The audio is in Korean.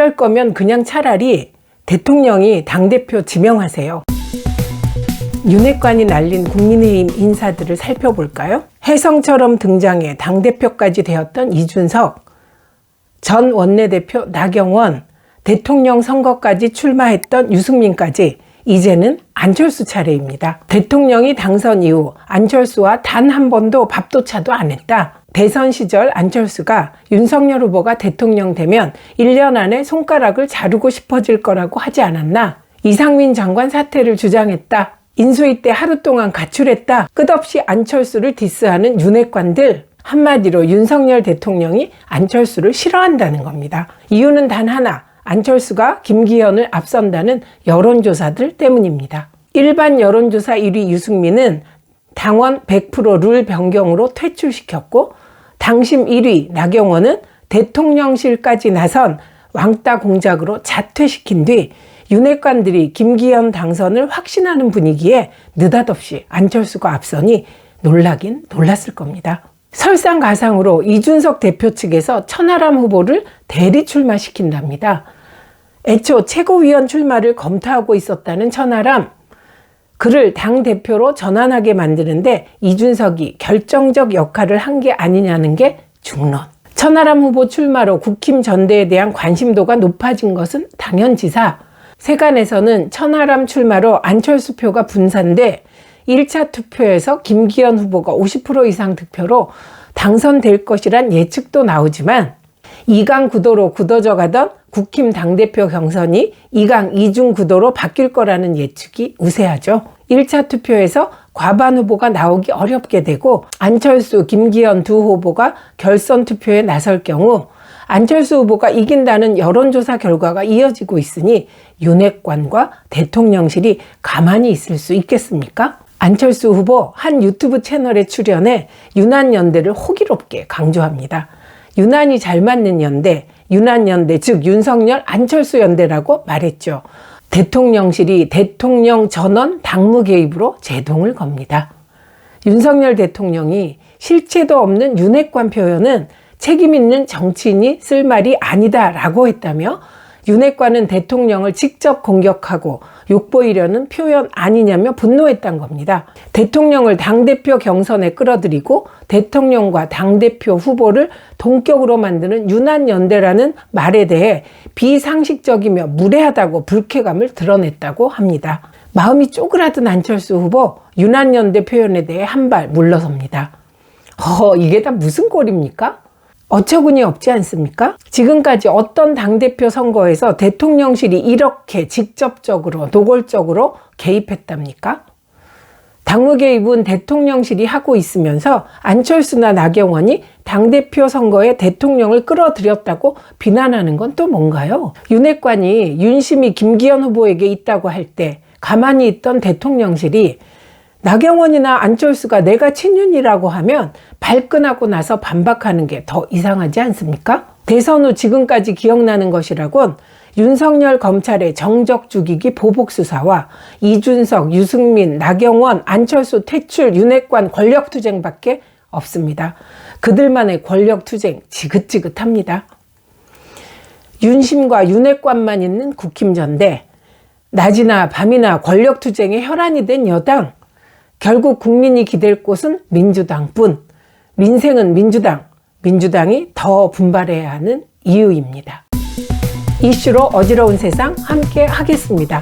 이럴 거면 그냥 차라리 대통령이 당대표 지명하세요. 윤핵관이 날린 국민의힘 인사들을 살펴볼까요? 혜성처럼 등장해 당대표까지 되었던 이준석, 전 원내대표 나경원, 대통령 선거까지 출마했던 유승민까지 이제는 안철수 차례입니다. 대통령이 당선 이후 안철수와 단 한 번도 밥도 차도 안 했다. 대선 시절 안철수가 윤석열 후보가 대통령 되면 1년 안에 손가락을 자르고 싶어질 거라고 하지 않았나? 이상민 장관 사퇴를 주장했다. 인수위 때 하루 동안 가출했다. 끝없이 안철수를 디스하는 윤핵관들. 한마디로 윤석열 대통령이 안철수를 싫어한다는 겁니다. 이유는 단 하나. 안철수가 김기현을 앞선다는 여론조사들 때문입니다. 일반 여론조사 1위 유승민은 당원 100%룰 변경으로 퇴출시켰고 당심 1위 나경원은 대통령실까지 나선 왕따 공작으로 자퇴시킨 뒤 윤핵관들이 김기현 당선을 확신하는 분위기에 느닷없이 안철수가 앞서니 놀라긴 놀랐을 겁니다. 설상가상으로 이준석 대표 측에서 천하람 후보를 대리 출마시킨답니다. 애초 최고위원 출마를 검토하고 있었다는 천하람. 그를 당대표로 전환하게 만드는데 이준석이 결정적 역할을 한 게 아니냐는 게 중론. 천하람 후보 출마로 국힘 전대에 대한 관심도가 높아진 것은 당연지사. 세간에서는 천하람 출마로 안철수 표가 분산돼 1차 투표에서 김기현 후보가 50% 이상 득표로 당선될 것이란 예측도 나오지만 2강 구도로 굳어져 가던 국힘 당대표 경선이 2강 2중 구도로 바뀔 거라는 예측이 우세하죠. 1차 투표에서 과반 후보가 나오기 어렵게 되고 안철수, 김기현 두 후보가 결선 투표에 나설 경우 안철수 후보가 이긴다는 여론조사 결과가 이어지고 있으니 윤핵관과 대통령실이 가만히 있을 수 있겠습니까? 안철수 후보 한 유튜브 채널에 출연해 유난 연대를 호기롭게 강조합니다. 유난히 잘 맞는 연대, 유난 연대, 즉 윤석열 안철수 연대라고 말했죠. 대통령실이 대통령 전원 당무 개입으로 제동을 겁니다. 윤석열 대통령이 실체도 없는 윤핵관 표현은 책임 있는 정치인이 쓸 말이 아니다라고 했다며 윤핵관은 대통령을 직접 공격하고 욕보이려는 표현 아니냐며 분노했던 겁니다. 대통령을 당대표 경선에 끌어들이고 대통령과 당대표 후보를 동격으로 만드는 유난연대라는 말에 대해 비상식적이며 무례하다고 불쾌감을 드러냈다고 합니다. 마음이 쪼그라든 안철수 후보 유난연대 표현에 대해 한 발 물러섭니다. 어, 이게 다 무슨 꼴입니까? 어처구니 없지 않습니까? 지금까지 어떤 당대표 선거에서 대통령실이 이렇게 직접적으로, 노골적으로 개입했답니까? 당무 개입은 대통령실이 하고 있으면서 안철수나 나경원이 당대표 선거에 대통령을 끌어들였다고 비난하는 건 또 뭔가요? 윤핵관이 윤심이 김기현 후보에게 있다고 할 때 가만히 있던 대통령실이 나경원이나 안철수가 내가 친윤이라고 하면 발끈하고 나서 반박하는 게 더 이상하지 않습니까? 대선 후 지금까지 기억나는 것이라곤 윤석열 검찰의 정적 죽이기 보복 수사와 이준석, 유승민, 나경원, 안철수 퇴출, 윤핵관 권력 투쟁밖에 없습니다. 그들만의 권력 투쟁 지긋지긋합니다. 윤심과 윤핵관만 있는 국힘전대, 낮이나 밤이나 권력 투쟁의 혈안이 된 여당, 결국 국민이 기댈 곳은 민주당뿐. 민생은 민주당. 민주당이 더 분발해야 하는 이유입니다. 이슈로 어지러운 세상 함께 하겠습니다.